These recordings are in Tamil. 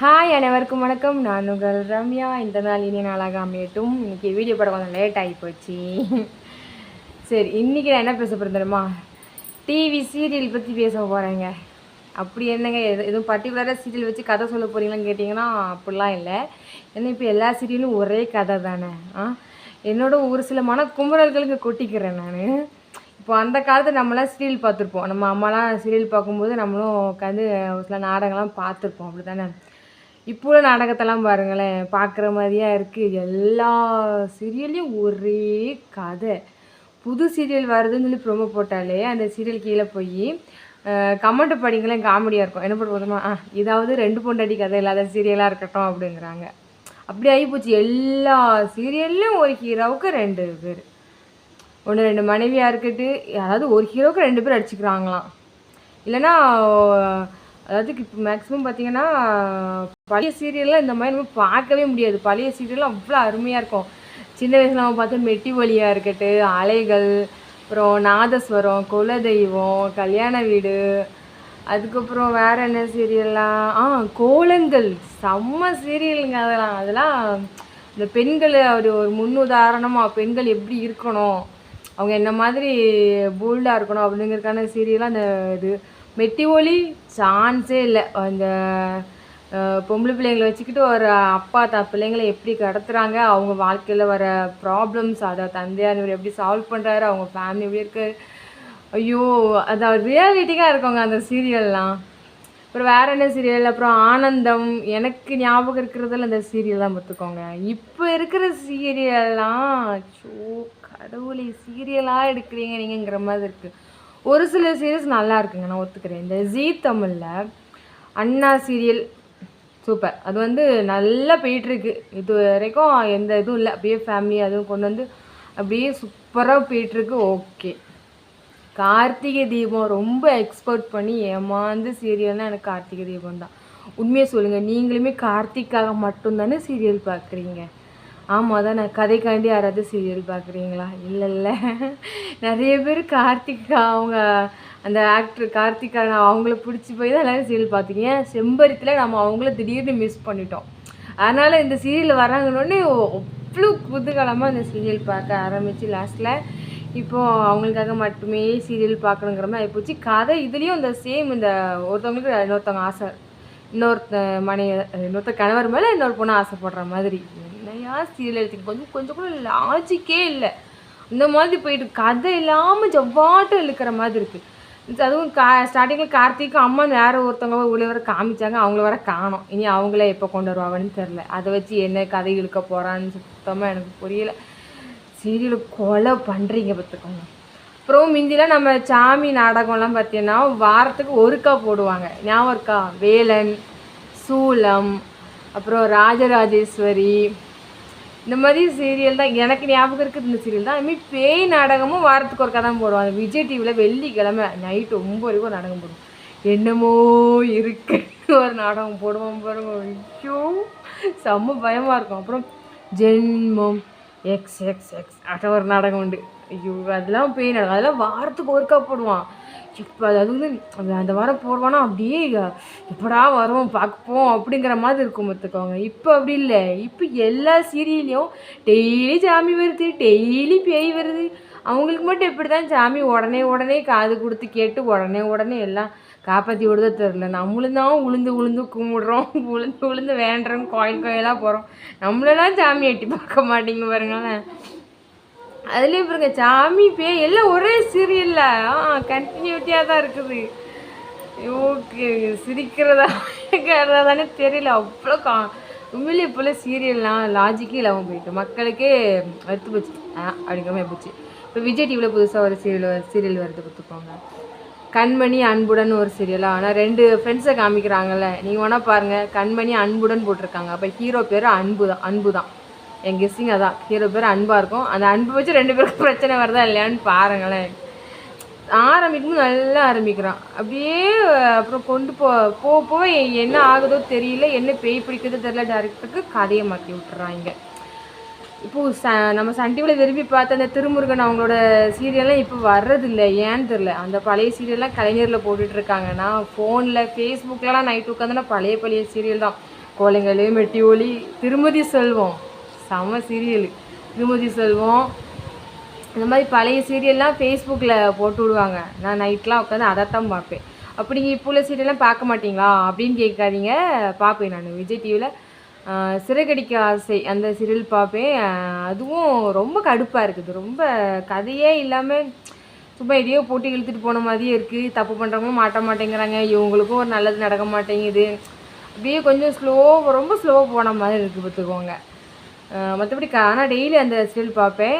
ஹாய் அனைவருக்கும் வணக்கம். நான் உங்கள் ரம்யா. இந்த நாள் இனி நாளாக அமையட்டும். இன்றைக்கி வீடியோ படம் கொஞ்சம் லேட் ஆகி போச்சு. சரி இன்றைக்கி நான் என்ன பேச போகிறேன் தெரியுமா? டிவி சீரியல் பற்றி பேச போகிறேங்க அப்படி என்னங்க? எது எதுவும் பர்டிகுலராக சீரியல் வச்சு கதை சொல்ல போகிறீங்களான்னு கேட்டிங்கன்னா அப்படிலாம் இல்லை. ஏன்னா இப்போ எல்லா சீரியலும் ஒரே கதை தானே. ஆ? என்னோட ஒரு சில மன குமுறல்களுக்கு கொட்டிக்கிறேன் நான். இப்போ அந்த காலத்தில் நம்மளாம் சீரியல் பார்த்துருப்போம். நம்ம அம்மாலாம் சீரியல் பார்க்கும்போது நம்மளும் உட்காந்து ஒரு சில நாடகம்லாம் பார்த்துருப்போம். அப்படி தானே இப்போ உள்ள நாடகத்தெல்லாம் பாருங்களேன் பார்க்குற மாதிரியா இருக்குது எல்லா சீரியல்லையும் ஒரே கதை. புது சீரியல் வருதுன்னு சொல்லி ப்ரோமோ போட்டாலே அந்த சீரியல் கீழே போய் கமெண்ட் படிங்களேன் காமெடியாக இருக்கும். என்ன பண்ணுவோமா ஆ இதாவது ரெண்டு பொண்டடி கதை இல்லாத சீரியலாக இருக்கட்டும் அப்படிங்கிறாங்க. அப்படி ஆகிப்போச்சு எல்லா சீரியல்லையும் ஒரு ஹீரோவுக்கு ரெண்டு பேர். ஒன்று ரெண்டு மனைவியாக இருக்கட்டு அதாவது ஒரு ஹீரோவுக்கு ரெண்டு பேர் அடிச்சுக்கிறாங்களாம். இல்லைன்னா அதாவது இப்போ மேக்ஸிமம் பார்த்தீங்கன்னா பழைய சீரியல்லாம் இந்த மாதிரி நம்ம பார்க்கவே முடியாது. பழைய சீரியல்லாம் அவ்வளோ அருமையாக இருக்கும். சின்ன வயசில் நம்ம பார்த்தா மெட்டி வழியாக இருக்கட்டு அலைகள் அப்புறம் நாதஸ்வரம் குலதெய்வம் கல்யாண வீடு அதுக்கப்புறம் வேற என்ன சீரியல்லாம் ஆ கோலங்கள். செம்ம சீரியலுங்க அதெல்லாம். அதெல்லாம் இந்த பெண்கள் ஒரு ஒரு முன்னுதாரணமாக பெண்கள் எப்படி இருக்கணும் அவங்க என்ன மாதிரி போல்டாக இருக்கணும் அப்படிங்கிறதுக்கான சீரியலாக அந்த இது மெட்டி ஒலி சான்ஸே இல்லை. அந்த பொம்பளை பிள்ளைங்களை வச்சுக்கிட்டு ஒரு அப்பா த பிள்ளைங்களை எப்படி கடத்துறாங்க? அவங்க வாழ்க்கையில் வர ப்ராப்ளம்ஸ் அதை தந்தையார் இவர் எப்படி சால்வ் பண்ணுறாரு அவங்க ஃபேமிலி எப்படி இருக்குது ஐயோ அது ரியாலிட்டிக்காக இருக்கவங்க அந்த சீரியல்லாம் அப்புறம் வேற என்ன சீரியல் அப்புறம் ஆனந்தம். எனக்கு ஞாபகம் இருக்கிறதுல அந்த சீரியல் தான் பார்த்துக்கோங்க. இப்போ இருக்கிற சீரியல்லாம் சோ கடவுளை சீரியலாக எடுக்கிறீங்க நீங்கிற மாதிரி இருக்குது ஒரு சில சீரியல்ஸ் நல்லா இருக்குங்க நான் ஒத்துக்கிறேன். இந்த ஜீ தமிழில் அண்ணா சீரியல் சூப்பர் அது வந்து நல்லா போயிட்டுருக்கு. இது வரைக்கும் எந்த இதுவும் இல்லை. அப்படியே ஃபேமிலி அதுவும் கொண்டு வந்து அப்படியே சூப்பராக போயிட்டுருக்கு. ஓகே கார்த்திகை தீபம் ரொம்ப எக்ஸ்போர்ட் பண்ணி ஏமாந்து சீரியல்னால் எனக்கு கார்த்திகை தீபம் தான் உண்மையை சொல்லுங்கள் நீங்களுமே கார்த்திக்காக மட்டும்தானே சீரியல் பார்க்குறீங்க? ஆமாம் தான் நான் கதைக்காண்டி யாராவது சீரியல் பார்க்குறீங்களா? இல்லை இல்லை. நிறைய பேர் கார்த்திகா அவங்க அந்த ஆக்டர் கார்த்திகா நான் அவங்கள பிடிச்சி போய் தான் எல்லோரும் சீரியல் பார்த்தீங்க செம்பருத்தில் நம்ம அவங்கள திடீர்னு மிஸ் பண்ணிட்டோம். அதனால் இந்த சீரியல் வராங்கன்னொடனே அவ்வளோ குதூகலமாக அந்த சீரியல் பார்க்க ஆரம்பித்து லாஸ்ட்டில் இப்போது அவங்களுக்காக மட்டுமே சீரியல் பார்க்கணுங்கிற மாதிரி ஆகிப்போச்சு கதை இதுலேயும் இந்த சேம் இந்த ஒருத்தவங்களுக்கு இன்னொருத்தவங்க ஆசை. இன்னொருத்த மனைவி இன்னொருத்த கணவர் மேலே இன்னொரு பொண்ணு ஆசைப்படுற மாதிரி. என்னையா சீரியல் எடுத்துக்கு கொஞ்சம் கொஞ்சம் கூட லாஜிக்கே இல்லை. இந்த மாதிரி போயிட்டு கதை இல்லாமல் ஜவ்வாட்டம் இழுக்கிற மாதிரி இருக்குது அதுவும் கா ஸ்டார்டிங்கில் கார்த்திக்கும் அம்மா வேறு ஒருத்தவங்க உள்ள வர காமிச்சாங்க. அவங்கள வர காணோம். இனி அவங்கள எப்போ கொண்டு வருவாங்கன்னு தெரில அதை வச்சு என்ன கதை இழுக்க போகிறான்னு சுத்தமாக எனக்கு புரியல. சீரியல் கொலை பண்ணுறீங்க பார்த்துக்கோங்க. அப்புறம் மிந்திலாம் நம்ம சாமி நாடகம்லாம் பார்த்தீங்கன்னா வாரத்துக்கு ஒருக்கா போடுவாங்க. ஞாபகம் இருக்கா? வேலன் சூலம் அப்புறம் ராஜராஜேஸ்வரி இந்த மாதிரி சீரியல் தான் எனக்கு ஞாபகம் இருக்குது இந்த சீரியல் தான். அதுமாதிரி பேய் நாடகமும் வாரத்துக்கு ஒருக்கா தான் போடுவாங்க. விஜய் டிவியில் வெள்ளிக்கிழமை நைட்டு ஒம்பது வரைக்கும் ஒரு நாடகம் போடுவோம். என்னமோ இருக்கு. ஒரு நாடகம் போடுவோம் பாருங்க. ஐயோ செம்ம பயமாக இருக்கும். அப்புறம் ஜென்மம் எக்ஸ் எக்ஸ் எக்ஸ் அட்ட ஒரு நாடகம் உண்டு. ஐயோ அதெல்லாம் பேய் நாடகம். அதெல்லாம் வாரத்துக்கு ஒருக்கா போடுவான். இப்போ அது வந்து அந்த- வாரம் போடுவானா அப்படியே எப்படா வரும் பார்ப்போம் அப்படிங்கிற மாதிரி இருக்கும் பார்த்துக்கோங்க இப்போ அப்படி இல்லை. இப்போ எல்லா சீரியல்லையும் டெய்லி சாமி வருது டெய்லி பேய் வருது. அவங்களுக்கு மட்டும் எப்படி தான் சாமி உடனே உடனே காது கொடுத்து கேட்டு உடனே உடனே எல்லாம் காப்பாற்றி விடுதோ தெரில நம்மளும் தான் உளுந்து உளுந்து கும்பிடுறோம் உளுந்து உளுந்து வேண்டுறோம் கோயில் கோயிலாக போகிறோம் நம்மளெல்லாம் சாமி எட்டி பார்க்க மாட்டேங்க பாருங்களேன். அதுலேயும் பாருங்க சாமி பே எல்லாம் ஒரே சீரியல்ல ஆ கண்டினியூட்டியாக தான் இருக்குது. ஓகே சிரிக்கிறதா தானே தெரியல. அவ்வளோ கா உண்மையிலே போல் சீரியல்லாம் லாஜிக்கே இல்லாமல் போயிட்டு மக்களுக்கே வருத்து போச்சு. ஆ அப்படிங்கிற மாதிரி போச்சு. இப்போ விஜய் டிவியில் புதுசாக ஒரு சீரியல் சீரியல் வருது பார்த்துக்கோங்க. கண்மணி அன்புடன் ஒரு சீரியலாக ஆனால் ரெண்டு ஃப்ரெண்ட்ஸை காமிக்கிறாங்கல்ல. நீங்கள் வேணால் பாருங்கள் கண்மணி அன்புடன் போட்டிருக்காங்க. அப்போ ஹீரோ பேர் அன்பு தான் அன்பு தான் என் கெஸ்ஸிங் அதான். ஹீரோ பேர் அன்பாக இருக்கும். அந்த அன்பு வச்சு ரெண்டு பேருக்கும் பிரச்சனை வருதா இல்லையான்னு பாருங்களேன். ஆரம்பிக்கும் நல்லா ஆரம்பிக்கிறான். அப்படியே அப்புறம் கொண்டு போ போக போக என்ன ஆகுதோ தெரியல. என்ன பேய் பிடிக்குதோ தெரியல. டேரக்டருக்கு கதையை மாற்றி விட்டுறாங்க இப்போது ச நம்ம சன் டிவியில் விரும்பி பார்த்த அந்த திருமுருகன் அவங்களோட சீரியல்லாம் இப்போ வர்றதில்ல. ஏன்னு தெரில அந்த பழைய சீரியல்லாம் கலைஞரில் போட்டுட்டு நான் ஃபோனில் ஃபேஸ்புக்லலாம் நைட் உட்காந்துனா பழைய பழைய சீரியல் தான். கோலங்களே மெட்டி ஒலி திருமதி செல்வம். செம சீரியல் திருமதி செல்வம். இந்த மாதிரி பழைய சீரியல்லாம் ஃபேஸ்புக்கில் போட்டு விடுவாங்க. நான் நைட்லாம் உட்காந்து அதைத்தான் பார்ப்பேன். அப்படி நீங்கள் இப்போ உள்ள சீரியல்லாம் பார்க்க மாட்டீங்களா? அப்படின்னு கேட்காதீங்க. பார்ப்பேன் நான். விஜய் டிவியில் சிறகடிக்க ஆசை அந்த சீரியல் பார்ப்பேன். அதுவும் ரொம்ப கடுப்பாக இருக்குது. ரொம்ப கதையே இல்லாமல் சும்மா எதையோ போட்டு இழுத்துட்டு போன மாதிரியே இருக்குது தப்பு பண்ணுறவங்களும் மாட்ட மாட்டேங்கிறாங்க. இவங்களுக்கும் ஒரு நல்லது நடக்க மாட்டேங்குது. அப்படியே கொஞ்சம் ஸ்லோ ரொம்ப ஸ்லோவாக போன மாதிரி இருக்குது பார்த்துக்கோங்க. மற்றபடி ஆனால் டெய்லி அந்த சீரியல் பார்ப்பேன்.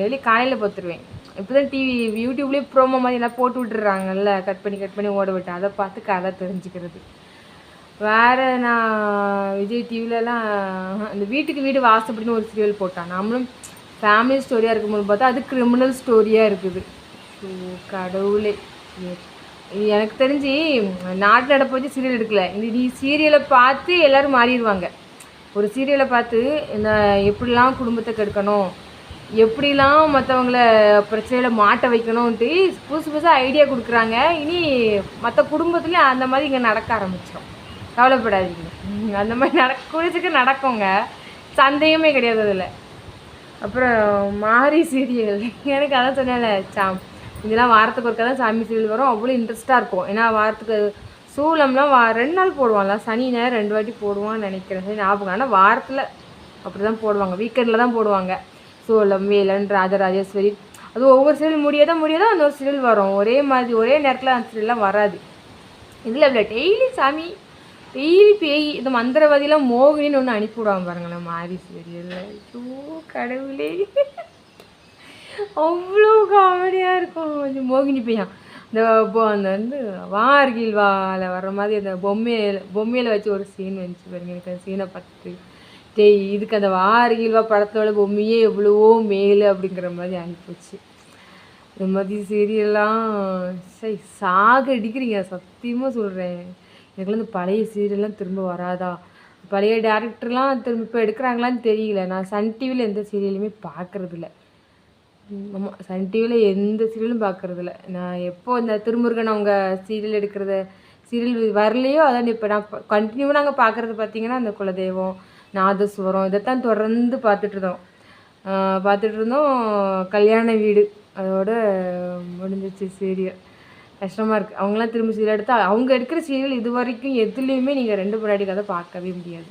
டெய்லி காலையில் பார்த்துருவேன். இப்போ தான் டிவி யூடியூப்லேயே ப்ரோமோ மாதிரி எல்லாம் போட்டு விட்டுறாங்கல்ல. கட் பண்ணி கட் பண்ணி ஓட விட்டேன். அதை பார்த்து கதை தெரிஞ்சுக்கிறது. வேறு நான் விஜய் டிவிலலாம் அந்த வீட்டுக்கு வீடு வாசப்படின்னு ஒரு சீரியல் போட்டான். நம்மளும் ஃபேமிலி ஸ்டோரியாக இருக்கும்போது பார்த்தா அது கிரிமினல் ஸ்டோரியாக இருக்குது. ஸோ கடவுளே. இது எனக்கு தெரிஞ்சு நாட்டு நடப்பு வச்சு சீரியல் எடுக்கல. இந்த நீ சீரியலை பார்த்து எல்லோரும் மாறிடுவாங்க. ஒரு சீரியலை பார்த்து இந்த எப்படிலாம் குடும்பத்தை கெடுக்கணும் எப்படிலாம் மற்றவங்கள பிரச்சனையில் மாட்ட வைக்கணும்ன்ட்டு புதுசு புதுசாக ஐடியா கொடுக்குறாங்க. இனி மற்ற குடும்பத்துலேயும் அந்த மாதிரி இங்கே நடக்க ஆரம்பிச்சிடும் கவலைப்படாதீங்க. அந்த மாதிரி நடக்க குடிச்சுக்கு நடக்குங்க. சந்தேகமே கிடையாது அதில். அப்புறம் மாரி சீரியல் எனக்கு அதான் சொன்னேன்ல சாம் இதெல்லாம் வாரத்துக்கு ஒருக்கா தான் சாமி சீரியல் வரும். அவ்வளோ இன்ட்ரெஸ்ட்டாக இருக்கும். ஏன்னா வாரத்துக்கு சூளம்லாம் வா ரெண்டு நாள் போடுவான்ல சனி ஞாயிறு ரெண்டு வாட்டி போடுவான்னு நினைக்கிறேன். சரி ஞாபகம் ஆனால் வாரத்தில் அப்படி தான் போடுவாங்க. வீக்கெண்டில் தான் போடுவாங்க. சூலம் வேலன் ராஜராஜேஸ்வரி. அது ஒவ்வொரு சீரியல் முடியாத முடியாத அந்த ஒரு சீரியல் வரும். ஒரே மாதிரி ஒரே நேரத்தில் அந்த சீரியல்லாம் வராது. இதில் இல்லை டெய்லி சாமி டெய்லி பேய் இந்த மந்திரவாதிலாம் மோகினின்னு ஒன்று அனுப்பிவிடுவாங்க பாருங்களேன். மாரி சீரியலில் ஐயோ கடவுளே. அவ்வளோ காமெடியாக இருக்கும். கொஞ்சம் மோகினி பையன் இந்த பொ- அந்த வந்து வார்கில் வால வர்ற மாதிரி அந்த பொம்மையில பொம்மையில் வச்சு ஒரு சீன் வந்துச்சு பாருங்க. எனக்கு அந்த சீனை பார்த்துட்டு டேய் இதுக்கு அந்த வார்கில்வா படத்தோட பொம்மையே எவ்வளவோ மேலு அப்படிங்கிற மாதிரி ஆகிப்போச்சு இந்த மாதிரி சீரியல்லாம் சரி சாக அடிக்கிறீங்க. சத்தியமாக சொல்கிறேன் எனக்குலாம் இந்த பழைய சீரியல்லாம் திரும்ப வராதா? பழைய டேரக்டர்லாம் திரும்ப இப்போ எடுக்கிறாங்களான்னு தெரியல. நான் சன் டிவியில் எந்த சீரியலுமே பார்க்கறதில்ல. ஆமாம் சன் டிவியில் எந்த சீரியலும் பார்க்கறதில்ல நான் எப்போ இந்த திருமுருகன் அவங்க சீரியல் எடுக்கிறத சீரியல் வரலையோ அதான் இப்போ நான் கண்டினியூவாக நாங்கள் பார்க்குறது பார்த்திங்கன்னா அந்த குலதெய்வம் நாதஸ்வரம் இதைத்தான் தொடர்ந்து பார்த்துட்ருந்தோம் பார்த்துட்டு இருந்தோம் கல்யாண வீடு. அதோட முடிஞ்சிச்சு சீரியல் கஷ்டமாக இருக்குது அவங்களாம் திரும்ப சீரியல் எடுத்தா அவங்க எடுக்கிற சீரியல் இது வரைக்கும் எதுலேயுமே நீங்கள் ரெண்டு முன்னாடி கதை பார்க்கவே முடியாது.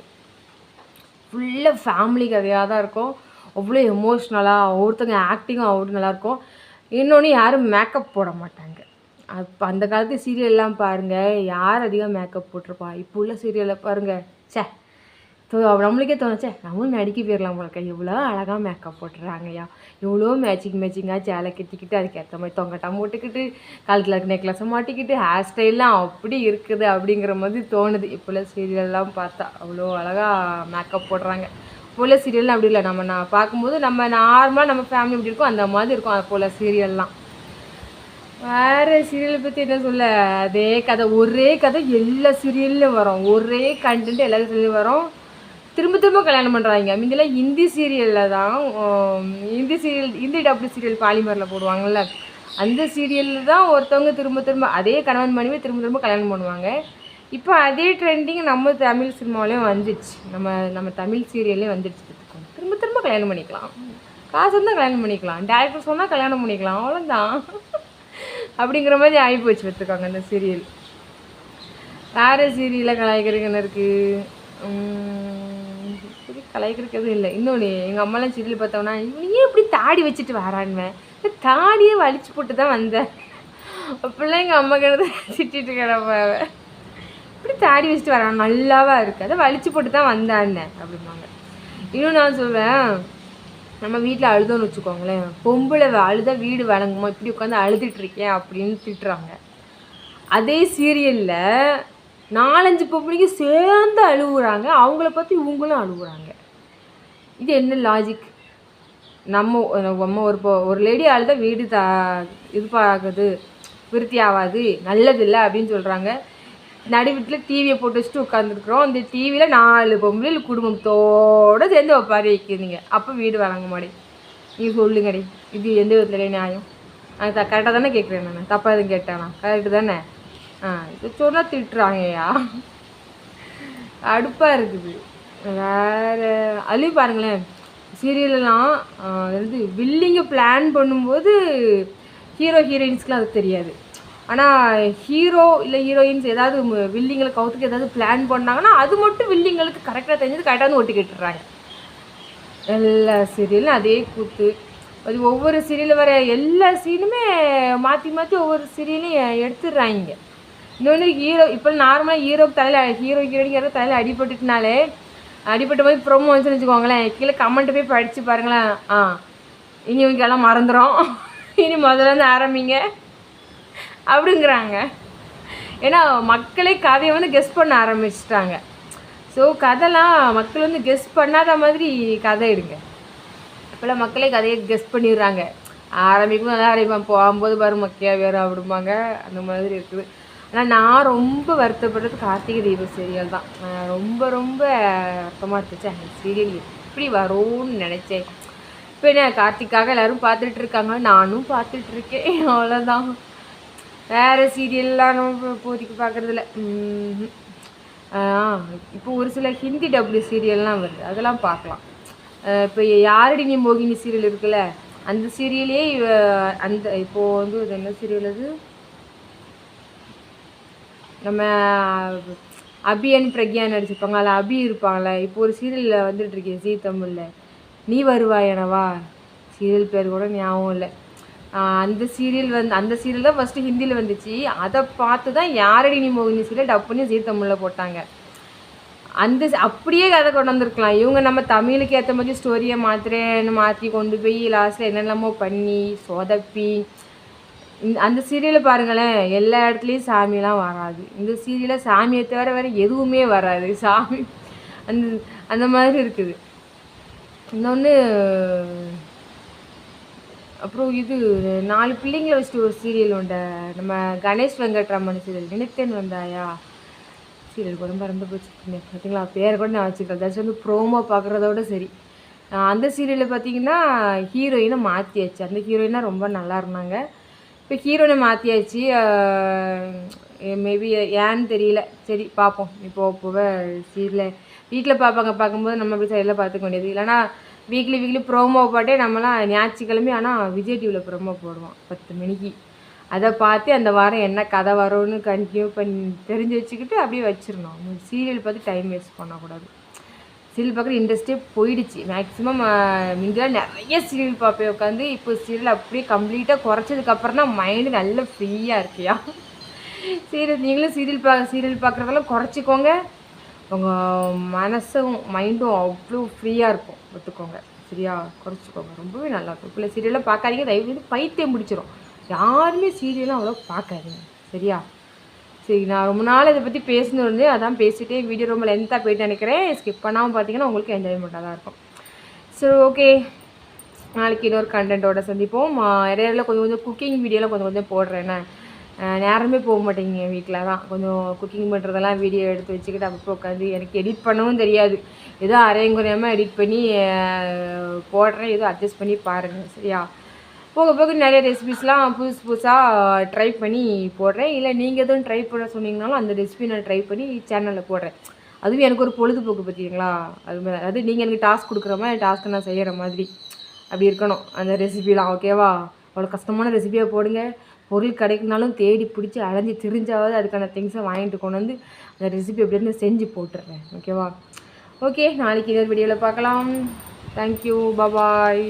ஃபுல்லாக ஃபேமிலி கதையாக தான் இருக்கும். அவ்வளோ எமோஷ்னலாக ஒவ்வொருத்தங்க ஆக்டிங்கும் அவ்வளோ நல்லாயிருக்கும். இன்னொன்று யாரும் மேக்கப் போட மாட்டாங்க. அப்போ அந்த காலத்து சீரியல்லாம் பாருங்கள் யார் அதிகம் மேக்கப் போட்டிருப்பா? இப்போ உள்ள சீரியலை பாருங்கள் ச்சே தோ நம்மளுக்கே தோணுச்சே நம்மளும் நடிக்க போயிடலாம் போலக்கா எவ்வளோ அழகாக மேக்கப் போட்டுறாங்கய்யா. எவ்வளோ மேட்சிங் மேட்சிங்காக சேலை கட்டிக்கிட்டு அதுக்கேற்ற மாதிரி தொங்கட்டம் போட்டுக்கிட்டு காலத்தில் இருக்க நெக்லஸை மாட்டிக்கிட்டு ஹேர் ஸ்டைல்லாம் அப்படி இருக்குது அப்படிங்கிற மாதிரி தோணுது. இப்போல்லாம் சீரியல்லாம் பார்த்தா அவ்வளோ அழகாக மேக்கப் போடுறாங்க. உள்ள சீரியல்லாம் அப்படி இல்லை. நம்ம நான் பார்க்கும்போது நம்ம நார்மலாக நம்ம ஃபேமிலி எப்படி இருக்கும் அந்த மாதிரி இருக்கும் அது போல் சீரியல்லாம் வேறு சீரியலை பற்றி என்ன சொல்ல? அதே கதை ஒரே கதை எல்லா சீரியல்லையும் வரும். ஒரே கண்டென்ட் எல்லா சீரியலும் வரும். திரும்ப திரும்ப கல்யாணம் பண்ணுறாங்க முந்தியெல்லாம் ஹிந்தி சீரியலில் தான் Hindi serial Hindi double serial பாலிமரில் போடுவாங்கல்ல. அந்த சீரியலில் தான் ஒருத்தவங்க திரும்ப திரும்ப அதே கணவன் மனைவி திரும்ப திரும்ப கல்யாணம் பண்ணுவாங்க. இப்போ அதே ட்ரெண்டிங் நம்ம தமிழ் சினிமாவிலையும் வந்துடுச்சு நம்ம நம்ம தமிழ் சீரியல்லையும் வந்துடுச்சு பார்த்துக்கோங்க. திரும்ப திரும்ப கல்யாணம் பண்ணிக்கலாம். காசு இருந்தால் கல்யாணம் பண்ணிக்கலாம். டேரக்டர் சொன்னால் கல்யாணம் பண்ணிக்கலாம். அவ்வளோதான் அப்படிங்கிற மாதிரி ஆகிப்போச்சு பார்த்துக்கோங்க அந்த சீரியல் வேறு சீரியலில் கலாய்க்கிறதுக்கு என்ன இருக்குது கலாய்க்கிறதுக்கு எதுவும் இல்லை. இன்னொன்று எங்கள் அம்மாலாம் சீரியல் பார்த்தோன்னா இவனையே இப்படி தாடி வச்சுட்டு வரான்வேன் தாடியே வலிச்சு போட்டு தான் வந்தேன். அப்படிலாம் எங்கள் அம்மா கிட்ட திட்டிட்டு கிடப்பாவேன் இப்படி தாடி வச்சுட்டு வரான் நல்லாவா இருக்குது அதை வலிச்சு போட்டு தான் வந்தானே அப்படிம்பாங்க. இன்னும் நான் சொல்வேன் நம்ம வீட்டில் அழுதோன்னு வச்சுக்கோங்களேன். பொம்பளை அழுதா வீடு வழங்குமா? இப்படி உட்காந்து அழுதுட்டு இருக்கேன் அப்படின்னு திட்டுறாங்க. அதே சீரியலில் நாலஞ்சு பொம்பளைக்கு சேர்ந்து அழுகுறாங்க அவங்கள பார்த்து இவங்களும் அழுகுறாங்க இது என்ன லாஜிக் நம்ம நம்ம ஒரு ஒரு லேடி அழுதா வீடு தா இது ஆகுது விருத்தி ஆகாது. நல்லதில்லை அப்படின்னு சொல்கிறாங்க நடு வீட்டில் டிவியை போட்டு வச்சுட்டு உட்காந்துருக்குறோம் அந்த டிவியில் நாலு பொம்பளை குடும்பத்தோடு சேர்ந்து உட்கார வைக்கிறீங்க அப்போ வீடு வழங்க மாடி நீங்கள் சொல்லுங்கடி இது எந்த விதத்துல நியாயம்? நான் த கரெக்டாக தானே கேட்குறேன் நான்? தப்பாக எதுவும் கேட்டானா? கரெக்டு தானே? ஆ இது சொன்னால் திட்டுறாங்கய்யா. அடுப்பாக இருக்குது. வேறு அதுலேயும் பாருங்களேன். சீரியலெல்லாம் அதாவது வில்லிங்க பிளான் பண்ணும்போது ஹீரோ ஹீரோயின்ஸ்க்குலாம் அது தெரியாது. ஆனால் ஹீரோ இல்லை ஹீரோயின்ஸ் ஏதாவது வில்லிங்களை கவுத்துக்கு ஏதாவது பிளான் பண்ணாங்கன்னா அது மட்டும் வில்லிங்களுக்கு கரெக்டாக தெரிஞ்சது கரெக்டாக வந்து ஒட்டி கேட்டுடுறாங்க. எல்லா சீரியலும் அதே கூத்து. அது ஒவ்வொரு சீரியலில் வர எல்லா சீனுமே மாற்றி மாற்றி ஒவ்வொரு சீரியலையும் எடுத்துடுறாங்க. இன்னொன்று ஹீரோ இப்போ நார்மலாக ஹீரோ தலையில் ஹீரோ ஹீரோயினிக்கு தலையில் அடிபட்டுட்டுனாலே அடிபட்ட போய் ப்ரொமோ வந்துச்சுன்னு வச்சுக்கோங்களேன். கீழே கமெண்ட் போய் படித்து பாருங்களேன். ஆ இனி இவங்க எல்லாம் மறந்துடும் இனி முதல்ல இருந்து ஆரம்பிங்க. அப்படிங்கிறாங்க. ஏன்னா மக்களே கதையை வந்து கெஸ் பண்ண ஆரம்பிச்சிட்டாங்க. ஸோ கதைலாம் மக்கள் வந்து கெஸ் பண்ணாத மாதிரி கதை எடுங்க. இப்போல்லாம் மக்களே கதையை கெஸ் பண்ணிடுறாங்க. ஆரம்பிக்கும் நல்லா ஆரம்பிப்பான் போகும்போது பாரு மக்கையாக வேறு அப்படிம்பாங்க. அந்த மாதிரி இருக்குது. ஆனால் நான் ரொம்ப வருத்தப்படுறது கார்த்திகை தீபம் சீரியல் தான். ரொம்ப ரொம்ப வருத்தமாக இருந்துச்சு? அந்த சீரியல் எப்படி வரும்னு நினச்சேன். இப்போ என்ன கார்த்திக்காக எல்லோரும் பார்த்துட்டு இருக்காங்க. நானும் பார்த்துட்ருக்கேன் அவ்வளோதான் வேறு சீரியல்லாம் நம்ம இப்போதைக்கு பார்க்குறதில்ல இப்போ ஒரு சில ஹிந்தி டபுள் சீரியல்லாம் வருது. அதெல்லாம் பார்க்கலாம் இப்போ யாரடி நீ மோகினி சீரியல் இருக்குல்ல அந்த சீரியலே அந்த இப்போது வந்து இது என்ன சீரியல் அது? நம்ம அபியன் பிரக்யா நடிச்சிருப்பாங்க. அதில் அபி இருப்பாங்களே இப்போ ஒரு சீரியலில் வந்துட்டுருக்கேன் ஜீ தமிழில். நீ வருவாய் எனவா சீரியல் பேர் கூட ஞாபகம் இல்லை. அந்த சீரியல் வந்து அந்த சீரியல் தான் ஃபஸ்ட்டு ஹிந்தியில் வந்துச்சு. அதை பார்த்து தான் யாரடி நீ மோகினி சீரியல் டப் ஜீ தமிழில் போட்டாங்க. அந்த அப்படியே கதை கொண்டு வந்திருக்கலாம். இவங்க நம்ம தமிழுக்கு ஏற்ற மாதிரி ஸ்டோரியை மாத்திரேன்னு மாற்றி கொண்டு போய் லாஸ்ட்டில் என்னென்னமோ பண்ணி சொதப்பி. இந்த அந்த சீரியலை பாருங்களேன் எல்லா இடத்துலையும் சாமியெலாம் வராது. இந்த சீரியலில் சாமியை தவிர வேறு எதுவுமே வராது. சாமி அந்த அந்த மாதிரி இருக்குது. இன்னொன்று அப்புறம் இது நாலு பிள்ளைங்களை வச்சுட்டு ஒரு சீரியல் உண்ட. நம்ம கணேஷ் வெங்கட்ராமன் சீரியல் நினைத்தேன் வந்தாயா? சீரியல் கூட மறந்து போச்சு. பார்த்தீங்களா பேர் கூட நான் வச்சுக்கிறேன் தட்ஸ் வந்து ப்ரோமோ பார்க்குறதோட சரி. அந்த சீரியலில் பார்த்தீங்கன்னா ஹீரோயினை மாற்றியாச்சு அந்த ஹீரோயினாக ரொம்ப நல்லா இருந்தாங்க. இப்போ ஹீரோயினை மாற்றியாச்சு மேபி ஏன்னு தெரியல. சரி பார்ப்போம் இப்போ போக சீரியல் வீட்டில் பார்ப்பாங்க பார்க்கும்போது நம்ம அப்படி சைடில் பார்த்துக்க வேண்டியது. இல்லைனா வீக்லி வீக்லி ப்ரோமோ போட்டே நம்மளாம் ஞாயிற்றுக்கிழமை ஆனால் விஜய் டிவியில் ப்ரோமோ போடுவோம். பத்து மணிக்கு. அதை பார்த்து அந்த வாரம் என்ன கதை வரும்னு கண்டினியூ பண்ணி தெரிஞ்சு வச்சுக்கிட்டு அப்படியே வச்சிடணும். சீரியல் பார்த்து டைம் வேஸ்ட் பண்ணக்கூடாது. சீரியல் பார்க்குற இன்ட்ரெஸ்டே போயிடுச்சு. மேக்ஸிமம் முந்தியெல்லாம் நிறைய சீரியல் பார்ப்பேன். உட்காந்து இப்போ சீரியல் அப்படியே கம்ப்ளீட்டாக குறைச்சதுக்கப்புறம் தான் மைண்டு நல்ல ஃப்ரீயாக இருக்கியா? சீரியல் நீங்களும் சீரியல் பா சீரியல் பார்க்குறதெல்லாம் குறைச்சிக்கோங்க. உங்கள் மனசும் மைண்டும் அவ்வளோ ஃப்ரீயாக இருக்கும். ஒத்துக்கோங்க. சரியா? குறைச்சிக்கோங்க. ரொம்பவே நல்லா இருக்கும். இப்போ சீரியலாக பார்க்காதீங்க தயவு பைத்தியம் பிடிச்சிரும். யாருமே சீரியலும் அவ்வளோ பார்க்காதீங்க சரியா? சரி நான் ரொம்ப நாள் இதை பற்றி பேசணும் வந்து அதான் பேசிகிட்டே வீடியோ ரொம்ப லென்த்தாக போயிட்டு நினைக்கிறேன். ஸ்கிப் பண்ணாமல் பார்த்தீங்கன்னா உங்களுக்கு என்ஜாய்மெண்ட்டாக தான் இருக்கும். சரி ஓகே நாளைக்கு இன்னொரு கண்டென்ட்டோட சந்திப்போம். இடையில கொஞ்சம் கொஞ்சம் குக்கிங் வீடியோலாம் கொஞ்சம் கொஞ்சம் போடுறேன். நேரமே போக மாட்டேங்க வீட்டில் தான். கொஞ்சம் குக்கிங் பண்ணுறதெல்லாம் வீடியோ எடுத்து வச்சுக்கிட்டு அப்பப்போ உட்காந்து எனக்கு எடிட் பண்ணவும் தெரியாது. ஏதோ அரையும் குறையாமல் எடிட் பண்ணி போடுறேன். ஏதோ அட்ஜஸ்ட் பண்ணி பாருங்கள் சரியா? போக போக நிறைய ரெசிபிஸ்லாம் புதுசு புதுசாக ட்ரை பண்ணி போடுறேன். இல்லை நீங்கள் எதுவும் ட்ரை பண்ண சொன்னீங்கனாலும் அந்த ரெசிபி நான் ட்ரை பண்ணி சேனலில் போடுறேன். அதுவும் எனக்கு ஒரு பொழுதுபோக்கு பார்த்தீங்களா அது மாதிரி. அது நீங்கள் எனக்கு டாஸ்க் கொடுக்குற மாதிரி டாஸ்க்கு நான் செய்கிற மாதிரி. அப்படி இருக்கணும் அந்த ரெசிபிலாம் ஓகேவா அவ்வளோ கஷ்டமான ரெசிபியாக போடுங்க. பொருள் கிடைக்குனாலும் தேடி பிடிச்சி அலைஞ்சி திரிஞ்சாவது அதுக்கான திங்ஸை வாங்கிட்டு கொண்டு வந்து அந்த ரெசிபி எப்படின்னு செஞ்சு போட்டுடுறேன். ஓகேவா ஓகே நாளைக்கு இன்னொரு வீடியோவில் பார்க்கலாம். Thank you bye bye